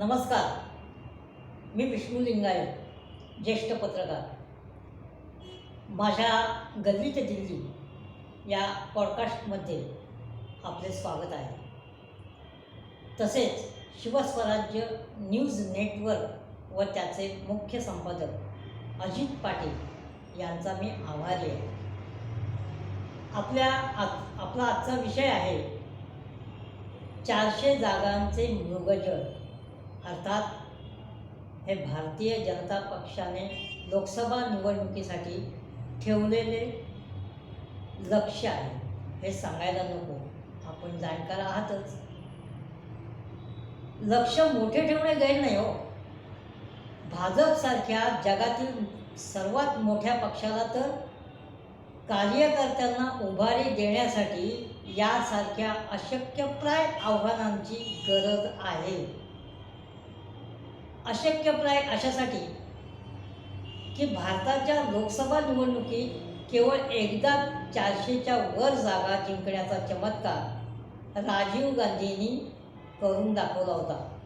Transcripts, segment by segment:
नमस्कार. मी विष्णू लिंगायत ज्येष्ठ पत्रकार. माझ्या गल्ली ते दिल्ली या पॉडकास्टमध्ये आपले स्वागत आहे. तसेच शिवस्वराज्य न्यूज नेटवर्क व त्याचे मुख्य संपादक अजित पाटील यांचा मी आभारी आहे. आपल्या आ- आपला आजचा विषय आहे चारशे जागांचे मृगजळ अर्थात हे भारतीय जनता पक्षाने लोकसभा निवडणुकीसाठी ठेवलेले लक्ष आहे. हे सांगायला नको. आपण जाणकार आहातच. लक्ष मोठे ठेवणे गैर नाही हो. भाजपसारख्या जगातील सर्वात मोठ्या पक्षाला तर कार्यकर्त्यांना उभारी देण्यासाठी यासारख्या अशक्यप्राय आव्हानांची गरज आहे. अशक्यप्राय अशासाठी की भारताच्या लोकसभा निवडणुकीत केवळ एकदा चारशेच्या वर जागा जिंकण्याचा चमत्कार राजीव गांधींनी करून दाखवला होता.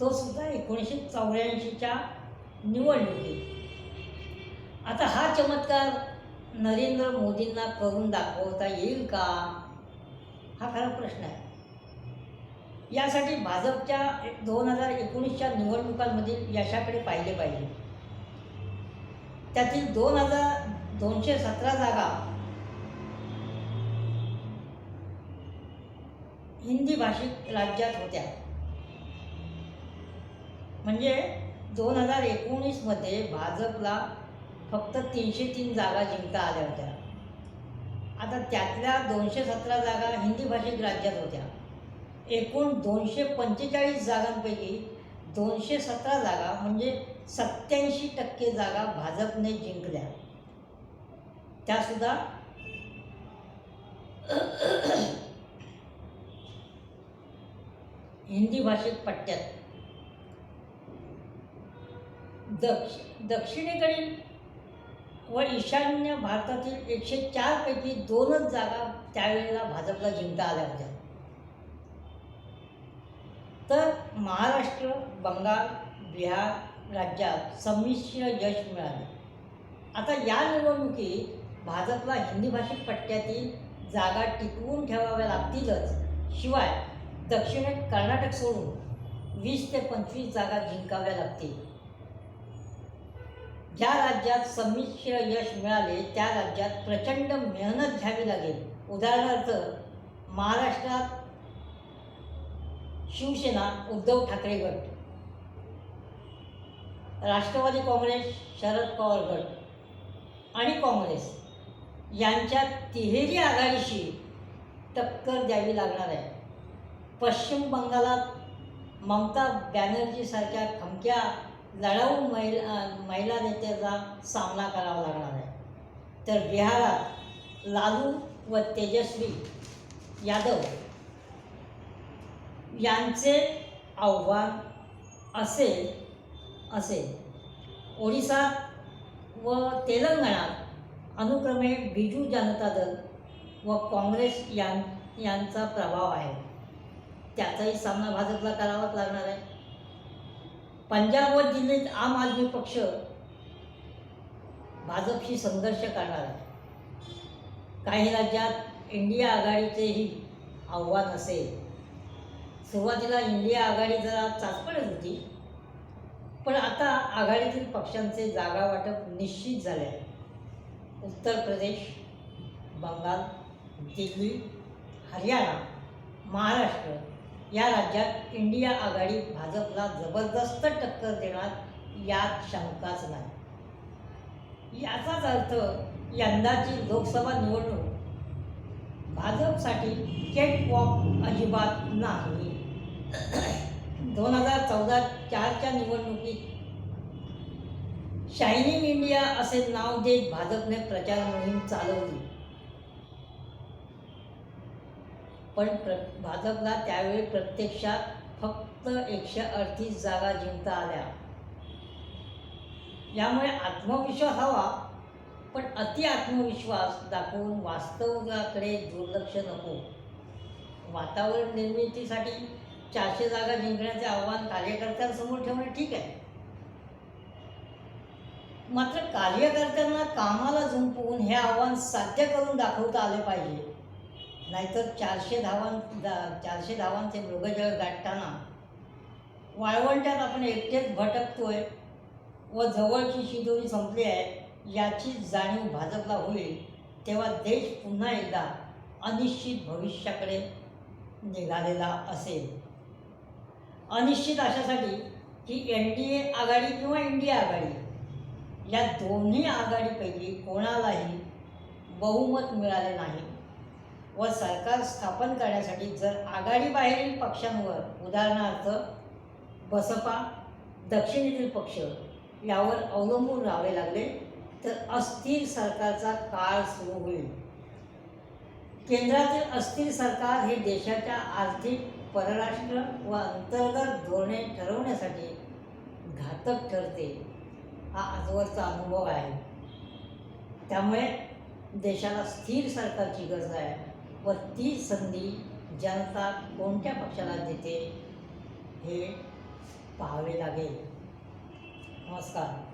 तो सुद्धा एकोणीसशे चौऱ्याऐंशीच्या निवडणुकीत. आता हा चमत्कार नरेंद्र मोदींना करून दाखवता येईल का? हा खरा प्रश्न आहे. यासाठी भाजपच्या दोन हजार एकोणीसच्या निवडणुकांमधील यशाकडे पाहिले पाहिजे. त्यातील दोन हजार दोनशे सतरा जागा हिंदी भाषिक राज्यात होत्या. म्हणजे दोन हजार एकोणीसमध्ये भाजपला फक्त तीनशे तीन जागा जिंकता आल्या होत्या. आता त्यातल्या दोनशे सतरा जागा हिंदी भाषिक राज्यात होत्या. एकूण दोनशे पंचेचाळीस जागांपैकी दोनशे सतरा जागा म्हणजे सत्याऐंशी टक्के जागा भाजपने जिंकल्या. त्यासुद्धा हिंदी भाषेत पट्ट्यात दक्ष दक्षिणेकडील व ईशान्य भारतातील एकशे चारपैकी दोनच जागा त्यावेळेला भाजपला जिंकता आल्या होत्या. तर महाराष्ट्र बंगाल बिहार राज्यात संमिश्र यश मिळाले. आता या निवडणुकीत भाजपला हिंदी भाषिक पट्ट्यातील जागा टिकवून ठेवाव्या लागतीलच. शिवाय दक्षिणेत कर्नाटक सोडून वीस ते पंचवीस जागा जिंकाव्या लागतील. ज्या राज्यात संमिश्र यश मिळाले त्या राज्यात प्रचंड मेहनत घ्यावी लागेल. उदाहरणार्थ महाराष्ट्रात शिवसेना उद्धव ठाकरे गट. राष्ट्रवादी काँग्रेस शरद पवार गट आणि काँग्रेस यांच्या तिहेरी आघाडीशी टक्कर द्यावी लागणार आहे. पश्चिम बंगालात ममता बॅनर्जीसारख्या खमक्या लढाऊ महिला महिला नेत्याचा सामना करावा लागणार आहे. तर बिहारात लालू व तेजस्वी यादव यांचे आव्हान असेल असेल. ओडिसात व तेलंगणात अनुक्रमे बिजू जनता दल व काँग्रेस यां यांचा प्रभाव आहे. त्याचाही सामना भाजपला करावाच लागणार आहे. पंजाब व दिल्लीत आम आदमी पक्ष भाजपशी संघर्ष करणार आहे. काही राज्यात इंडिया आघाडीचेही आव्हान असेल. सुरुवातीला इंडिया आघाडी जरा चाचपडत होती. पण आता आघाडीतील पक्षांचे जागा वाटप निश्चित झाले आहे. उत्तर प्रदेश बंगाल दिल्ली हरियाणा महाराष्ट्र या राज्यात इंडिया आघाडी भाजपला जबरदस्त टक्कर देणार यात शंकाच नाही. याचाच अर्थ यंदाची लोकसभा निवडणूक. भाजपसाठी केट वॉक अजिबात नाही. दोन हजार चौदा चारच्या निवडणुकीत शायनिंग इंडिया असे नाव देत भाजपने प्रचार मोहीम चालवली. पण प्र भाजपला त्यावेळी प्रत्यक्षात फक्त एकशे अडतीस जागा जिंकता आल्या. यामुळे आत्मविश्वास हवा पण अति आत्मविश्वास दाखवून वास्तवाकडे दुर्लक्ष नको. वातावरण निर्मितीसाठी चारशे जागा जिंकण्याचे आव्हान कार्यकर्त्यांसमोर ठेवणे ठीक आहे. मात्र कार्यकर्त्यांना कामाला झुंपवून हे आव्हान साध्य करून दाखवता आले पाहिजे. नाहीतर चारशे धावां दा चारशे धावांचे मृगजळ गाठताना वाळवंटात आपण एकटेच भटकतोय व जवळची शिदोरी संपली आहे याची जाणीव भाजपला होईल तेव्हा देश पुन्हा एकदा अनिश्चित भविष्याकडे निघालेला असेल. अनिश्चित अशासाठी की एन डी ए आघाडी किंवा इंडिया आघाडी. या दोन्ही आघाडीपैकी कोणालाही बहुमत मिळाले नाही. व सरकार स्थापन करण्यासाठी जर आघाडीबाहेरील पक्षांवर उदाहरणार्थ बसपा दक्षिणेतील पक्ष यावर अवलंबून राहावे लागले तर अस्थिर सरकारचा काळ सुरू होईल. केंद्रातील अस्थिर सरकार हे देशाच्या आर्थिक परराष्ट्र व अंतर्गत धोरणे ठरवण्यासाठी घातक ठरते. हा आजवरचा अनुभव आहे. त्यामुळे देशाला स्थिर सरकारची गरज आहे व ती संधी जनता कोणत्या पक्षाला देते हे पाहावे लागेल. नमस्कार.